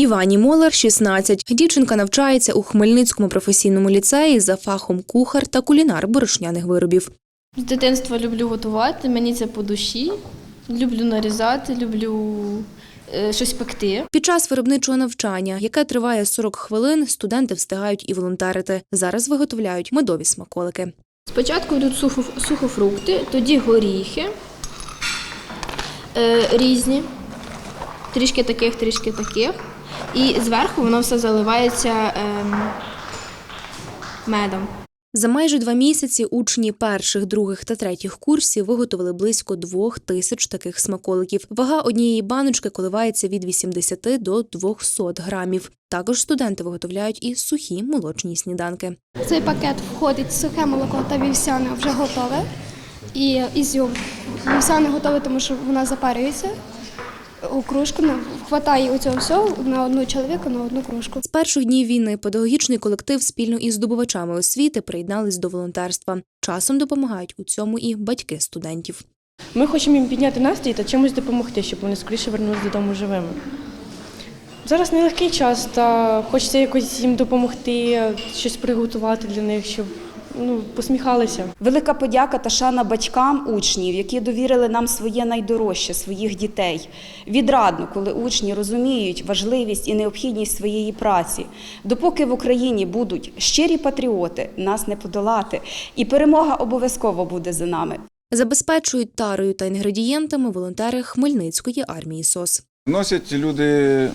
Івані Молар 16. Дівчинка навчається у Хмельницькому професійному ліцеї за фахом кухар та кулінар борошняних виробів. З дитинства люблю готувати, мені це по душі. Люблю нарізати, люблю е, щось пекти. Під час виробничого навчання, яке триває 40 хвилин, студенти встигають і волонтерити. Зараз виготовляють медові смаколики. Спочатку йдуть сухофрукти, тоді горіхи е, різні, трішки таких, трішки таких. І зверху воно все заливається ем, медом. За майже два місяці учні перших, других та третіх курсів виготовили близько двох тисяч таких смаколиків. Вага однієї баночки коливається від 80 до 200 грамів. Також студенти виготовляють і сухі молочні сніданки. В цей пакет входить сухе молоко та вівсяне вже готове. І ізюм. Вівсяне готове, тому що вона запарюється кружку. Ну, Хватає у цього всього на одну чоловіка, на одну кружку. З перших днів війни педагогічний колектив спільно із здобувачами освіти приєднались до волонтерства. Часом допомагають у цьому і батьки студентів. Ми хочемо їм підняти настрій та чимось допомогти, щоб вони скоріше вернулися додому живими. Зараз нелегкий час, та хочеться якось їм допомогти, щось приготувати для них, щоб ну, посміхалися. Велика подяка та шана батькам учнів, які довірили нам своє найдорожче, своїх дітей. Відрадно, коли учні розуміють важливість і необхідність своєї праці. Допоки в Україні будуть щирі патріоти, нас не подолати, і перемога обов'язково буде за нами. Забезпечують тарою та інгредієнтами волонтери Хмельницької армії СОС. Носять люди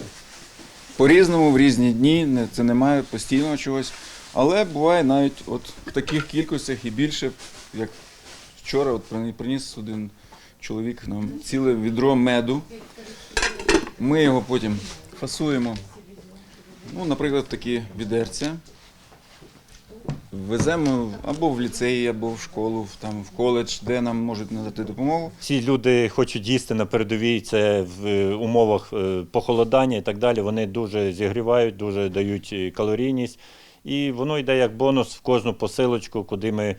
по-різному в різні дні, це немає постійного чогось. Але буває навіть от в таких кількостях і більше, як вчора от приніс один чоловік нам ціле відро меду. Ми його потім фасуємо. Ну, наприклад, такі відерця. Веземо або в ліцеї, або в школу, в- там, в коледж, де нам можуть надати допомогу. Всі люди хочуть їсти на передовій, це в е, умовах е, похолодання і так далі. Вони дуже зігрівають, дуже дають е, калорійність. І воно йде як бонус в кожну посилочку, куди ми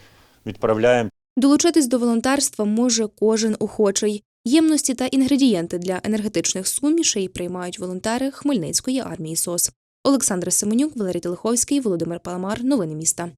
відправляємо. Долучитись до волонтерства може кожен охочий. Ємності та інгредієнти для енергетичних сумішей приймають волонтери Хмельницької армії СОС. Олександра Семенюк, Валерій Телеховський, Володимир Паламар. Новини міста.